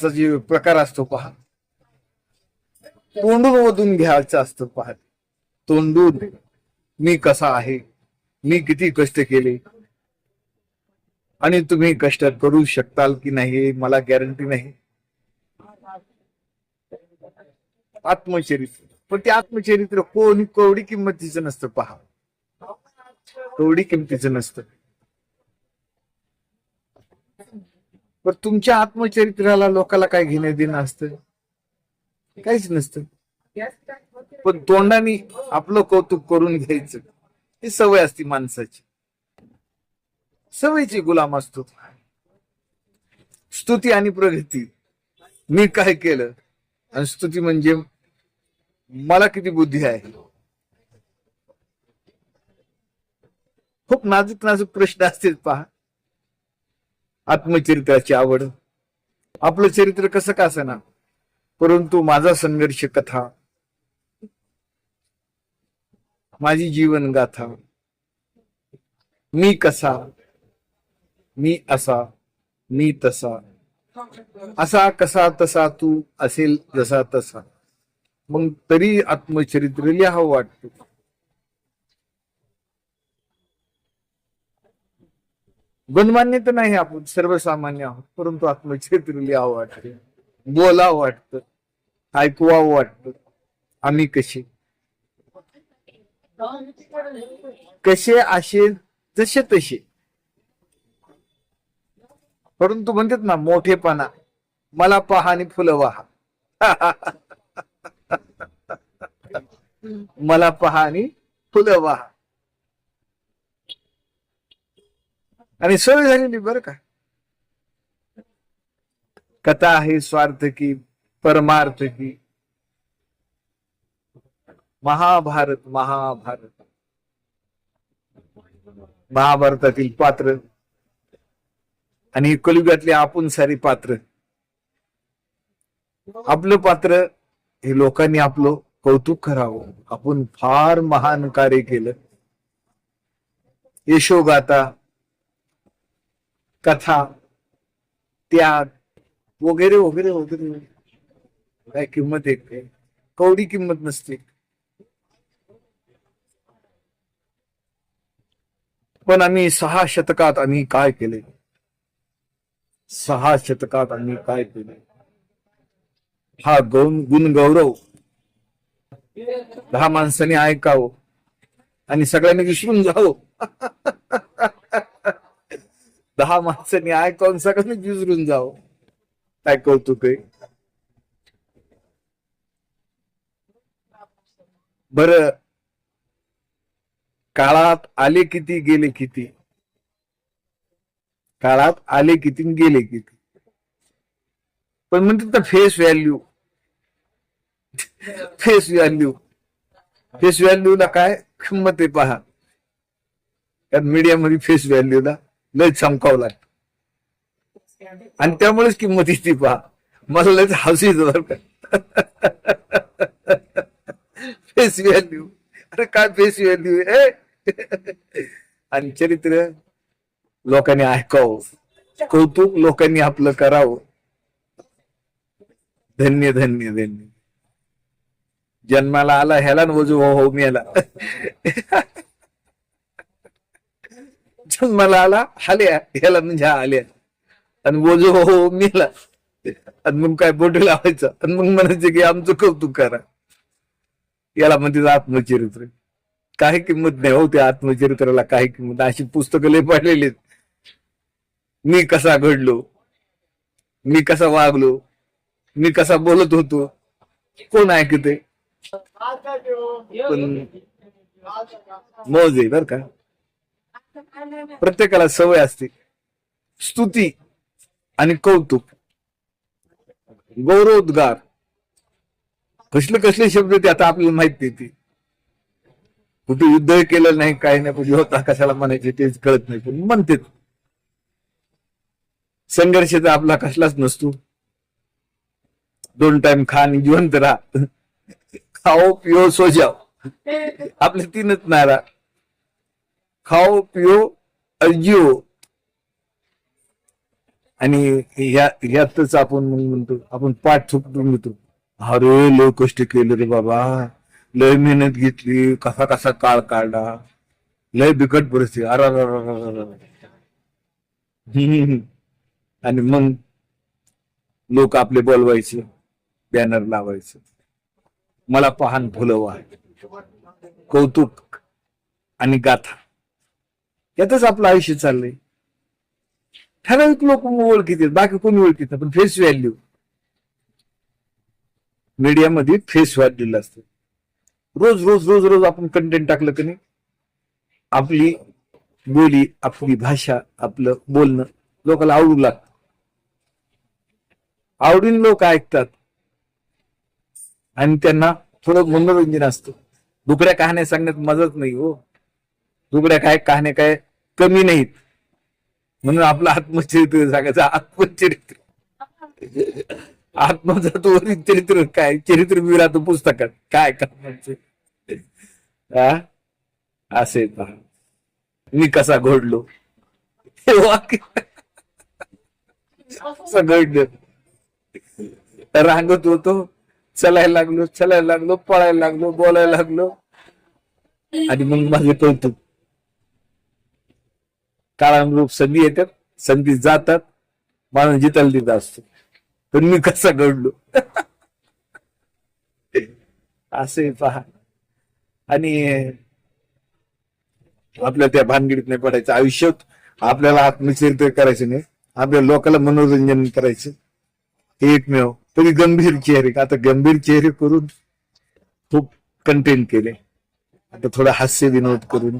चा जे प्रकार असतो पहा. तोंडून ओढून घ्यायचं असतं पहा. तोंडून मी कसा आहे? मी किती कष्ट केले? आणि तुम्ही कष्ट करू शकताल की नाही मला गॅरंटी नाही. आत्मचरित्र. पण ते आत्मचरित्र कोणी कवडी किंमतीचं नसतं पहा. कवडी किंमतीचं नसतं. पण तुमच्या आत्मचरित्राला लोकाला काय घेणं देणं असतं? काहीच नसतं. पण तोंडाने आपलं कौतुक करून घ्यायचं. ही सवय असते माणसाची. सवयीची गुलाम असतो. स्तुती आणि प्रगती. मी काय केलं? आणि स्तुती म्हणजे मला किती बुद्धी आहे? खूप नाजूक नाजूक प्रश्न असतील पहा. आत्मचरित्राची आवड. आपलं चरित्र कसं का ना परंतु माझा संघर्ष कथा माझी जीवन गाथा मी कसा मी असा मी तसा असा कसा तसा तू असेल जसा तसा. मग तरी आत्मचरित्र लिहावं वाटतो. गुणमान्य तर नाही आपण सर्वसामान्य आहोत परंतु आत्मचरित्र लिहावं वाटतं. बोलावं वाटतं ऐकवावं वाटतं. आम्ही कसे? कसे असे जसे तसे. परंतु म्हणतात ना मोठेपणा मला पहा आणि फुलं वाहा. मला पहा आणि फुलं वाहा. आणि सोय झालेली बरं का. कथा आहे स्वार्थ की परमार्थ की महाभारत महाभारत. महाभारतातील पात्र. आणि कलियुगातले आपण सारी पात्र. आपलं पात्र हे लोकांनी आपलं कौतुक करावं. आपण फार महान कार्य केलं. यशोगाता कथा त्याग वगैरे वगैरे वगैरे. काय किंमत आहे. कवडी किंमत नसते. पण आम्ही सहा शतकात आम्ही काय केले? सहा शतकात आम्ही काय केले? हा गौन गुण गौरव. दहा माणसांनी ऐकावं. आणि सगळ्यांनी विसरून जावं. दहा माणसांनी ऐकावून सगळ्यांनी विसरून जाऊ. काय कौतुक आहे? बर. काळात आले किती गेले किती? काळात आले किती गेले किती? पण म्हणतात face value face value face व्हॅल्यूला काय? किंमत आहे पहा. कारण मीडियामध्ये फेस व्हॅल्यूला लय चमकावं लागतं आणि त्यामुळेच किंमत येते पहा. मला लयच हसू बरं का. फेस व्हॅल्यू अरे काय फेस व्हॅल्यू आहे? आणि चरित्र लोकांनी ऐकावं. कौतुक लोकांनी आपलं करावं. धन्य धन्य धन्य. जन्माला आला ह्याला न वजू हो, हो इथून मला आला आल्या याला म्हणजे आल्या आणि बोजो हो हो मेला आणि मग काय बोट लावायचं. आणि मग म्हणायचं की आमचं कौतुक करा. याला म्हणते आत्मचरित्र. काही किंमत नाही हो त्या आत्मचरित्राला काही किंमत अशी पुस्तकं लय पडलेली आहेत. मी कसा घडलो? मी कसा वागलो? मी कसा बोलत होतो? कोण ऐकते? पण मौज आहे बर का. प्रत्येकाला सवय असते. स्तुती आणि कौतुक. गौरवोद्गार. कसले कसले शब्द ते आता आपल्याला माहीत नाही ते. कुठे युद्ध केलं नाही काही नाही पण होता कशाला म्हणायचे तेच कळत नाही पण म्हणते संघर्ष तर आपला कसलाच नसतो. दोन टाइम खा आणि जिवंत राहा. खाओ पिओ सो जाओ आपले तीनच नारा. खाओ पिओ अजिओ. आणि ह्या ह्यातच आपण मग म्हणतो आपण पाठ थुकटून घेतो अरे लय कष्ट केलं रे बाबा. लय मेहनत घेतली कसा कसा काळ काढला. लय बिकट परिस्थिती. अर अरे, हम्म. आणि मग लोक आपले बोलवायचे बॅनर लावायचे मला पाहन फुलवा कौतुक आणि गाथा यातच आपलं आयुष्य चाललंय. ठराविक लोक ओळखीत बाकी कोणी ओळखीत नाही, पण फेस व्हॅल्यू मीडियामध्ये फेस व्हॅल्यूला असतं. रोज रोज रोज रोज आपण कंटेंट टाकलं की नाही आपली बोली आपली भाषा आपलं बोलणं लोकांना आवडू लागतं. आवडीन लोक ऐकतात. आणि त्यांना थोडं मनोरंजन असतं. दुकड्या कहाण्या सांगण्यात मजाच नाही हो. दुकड्या काय कहाण्या काय कमी नाहीत. म्हणून आपलं आत्मचरित्र सांगायचं आत्मचरित्र. आत्मजातवरील चरित्र काय? चरित्र मी राहतो पुस्तकात. काय करण्याचे असे पहा. मी कसा घडलो? हे वाक्य. घडलं? रांगत होतो. चलायला लागलो चलायला लागलो पळायला लागलो बोलायला लागलो. आणि मग माझे कौतुक. काळानुरूप संधी येतात संधी जातात माणूस जिथं तिथं असतो. पण मी कसा घडलो? असे पहा. आणि आपल्या त्या भानगडीत नाही पडायचं. आयुष्यात आपल्याला आत्मचरित्र करायचं नाही. आपल्या लोकांना मनोरंजन करायचं. हे एकमेव. तरी गंभीर चेहरे. आता गंभीर चेहरे करून खूप कंटेंट केले. आता थोडा हास्य विनोद करून.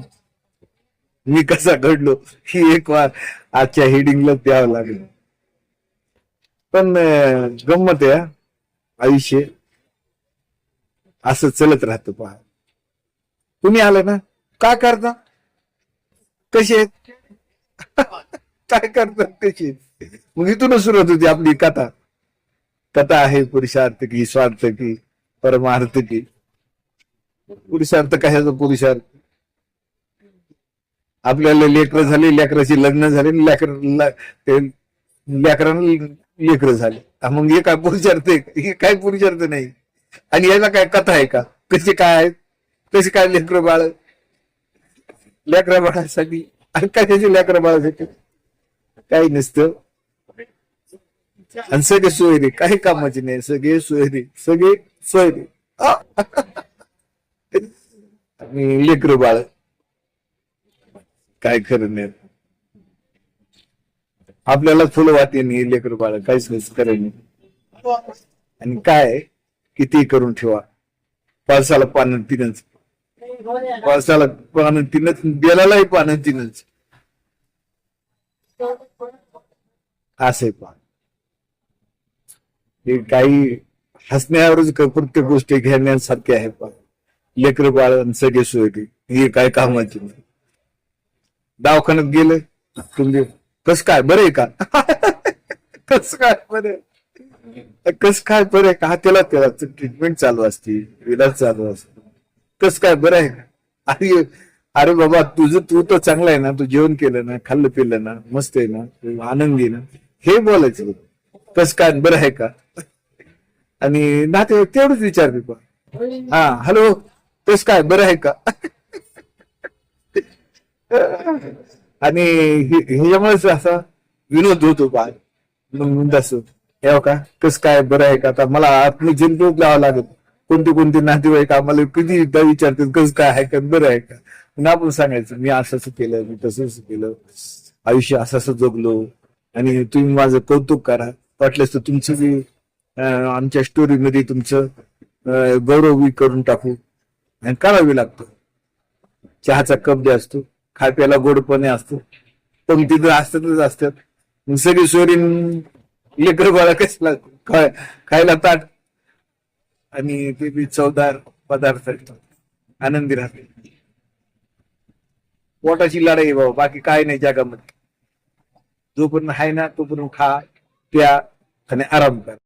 मी कसा घडलो ही एक वार आजच्या हेडिंगला द्यावं लागलं. पण गंमत आहे आयुष्य असं चलत राहतं पहा. तुम्ही आलं ना काय करता? कसे आहेत? काय करतात कसे आहेत? मग इथूनच सुरुवात होती आपली कथा. कथा आहे पुरुषार्थ की स्वार्थ की परमार्थ की पुरुषार्थ कशाचा पुरुषार्थ? आपल्याला लेकर झाले लेकराची लग्न झाले लेकर ते लेकरांना लेकर झाले. मग हे काय पुरुषार्थ आहे? हे काय पुरुषार्थ नाही. आणि याला काय कथा आहे का? कसे काय आहेत? कसे काय लेकर बाळ? लेकरा बाळासाठी आणि कशाचे लेकरा बाळासाठी? काही नसतं. आणि सगळे सोयरे काही कामाचे नाही. सगळे सोयरे सगळे सोयरे. आणि लेकर बाळ. काय खरं नाही. आपल्याला फुलं वाटे नाही लेकर बाळ काहीच नाही खरं नाही. आणि काय किती करून ठेवा. पावसाला पानं तिनच. पावसाला पानं तिनच बेलालाही पानं तिनच. असे पहा हे काही हसण्यावरच प्रत्येक गोष्टी घेण्यासारखी आहे पहा लेकर बाळ आणि सगळे हे काय कामाची नाही. दवाखान्यात गेले तुम्ही कस काय बरं आहे का? कस काय बरे आहे? कस काय बरे आहे का? त्याला त्याला ट्रीटमेंट चालू असते इलाज चालू असतो. कस काय बरं आहे का? अरे अरे बाबा तुझं तू तर चांगलं आहे ना तू जेवण केलं ना खाल्लं पिलं ना मस्त आहे ना तू आनंदी ना. हे बोलायचं कस काय बरं आहे का? आणि नातेवाईक तेवढंच विचारते पण हा हॅलो कस काय बरं आहे का? आणि ह्याच्यामुळेच असा विनोद होतो बा मग हे हो का? कस काय बरं आहे का? आता मला आत्मचिंतन लावा लागत कोणते कोणते नातेवाईक आम्हाला किती एकदा विचारतात कस काय आहे का? बरं आहे का? मग आपण सांगायचं मी असं केलं मी तसंच केलं. आयुष्य असं असं जगलो. आणि तुम्ही माझं कौतुक करा. वाटलंच तर तुमचं बी आमच्या आमच्या स्टोरीमध्ये तुमचं गौरवी करून टाकू. आणि करावी लागतो. चहाचा कप द्या असतो खाय प्यायला गोडपणे असतो. पंक्ती तर असतातच असतात. मग सगळी सोरीन लेकर बाळा कसला खाय- खायला ताट. आणि ते बी चवदार पदार्थ आनंदी राहते पोटाची लढाई आहे बाबा बाकी काय नाही जगामध्ये. जोपर्यंत आहे ना तोपर्यंत खा प्या आणि आराम करा.